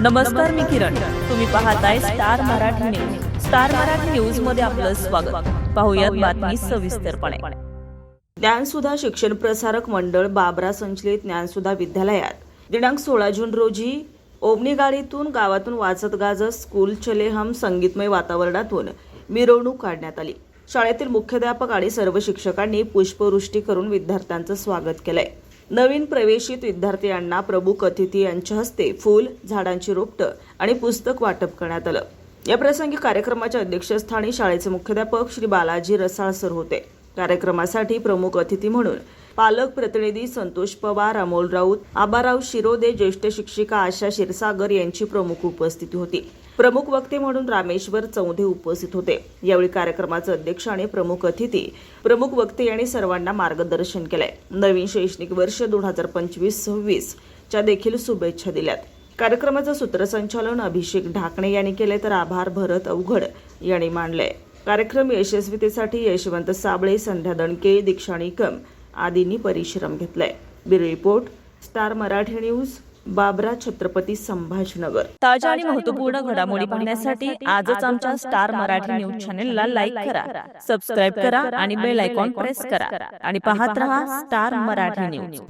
नमस्कार मी किरण. तुम्ही पाहताय star Marathi news. Star Marathi न्यूजमध्ये आपलं स्वागत. पाहुयात बातमी सविस्तरपणे. ज्ञानसुधा शिक्षण प्रसारक मंडळ बाबरा संचलित ज्ञानसुधा विद्यालयात. दिनांक सोळा जून रोजी ओमनी गाडीतून गावातून वाजत गाजत स्कूल चले हम संगीतमय वातावरणातून मिरवणूक काढण्यात आली. शाळेतील मुख्याध्यापक आणि सर्व शिक्षकांनी पुष्पवृष्टी करून विद्यार्थ्यांचं स्वागत केलंय. नवीन प्रवेशित विद्यार्थ्यांना प्रमुख अतिथी यांच्या हस्ते फूल झाडांची रोपटं आणि पुस्तक वाटप करण्यात आलं. या प्रसंगी कार्यक्रमाच्या अध्यक्षस्थानी शाळेचे मुख्याध्यापक श्री बालाजी रसाळ सर होते. कार्यक्रमासाठी प्रमुख अतिथी म्हणून पालक प्रतिनिधी संतोष पवार अमोल राऊत आबाराव शिरोदे ज्येष्ठ शिक्षिका आशा क्षीरसागर यांची प्रमुख उपस्थिती होती. प्रमुख वक्ते म्हणून रामेश्वर चौधे उपस्थित होते. यावेळी कार्यक्रमाचे अध्यक्ष आणि प्रमुख अतिथी प्रमुख वक्ते यांनी सर्वांना मार्गदर्शन केलंय. नवीन शैक्षणिक वर्ष दोन हजार पंचवीस सव्वीस च्या देखील शुभेच्छा दिल्यात. कार्यक्रमाचं सूत्रसंचालन अभिषेक ढाकणे यांनी केले तर आभार भरत अवघड यांनी मानले कार्यक्रम यशस्वीतेसाठी यशवंत साबळे संध्या दणके दीक्षा निकम आदींनी परिश्रम घेतलाय. Bureau report star Marathi news बाबरा छत्रपती संभाजीनगर. ताज्या आणि महत्त्वपूर्ण घडामोडी पाहण्यासाठी आजच आमच्या स्टार मराठी न्यूज चॅनेलला लाईक करा सबस्क्राईब करा आणि बेल आयकॉन प्रेस करा आणि पाहत रहा स्टार मराठी न्यूज.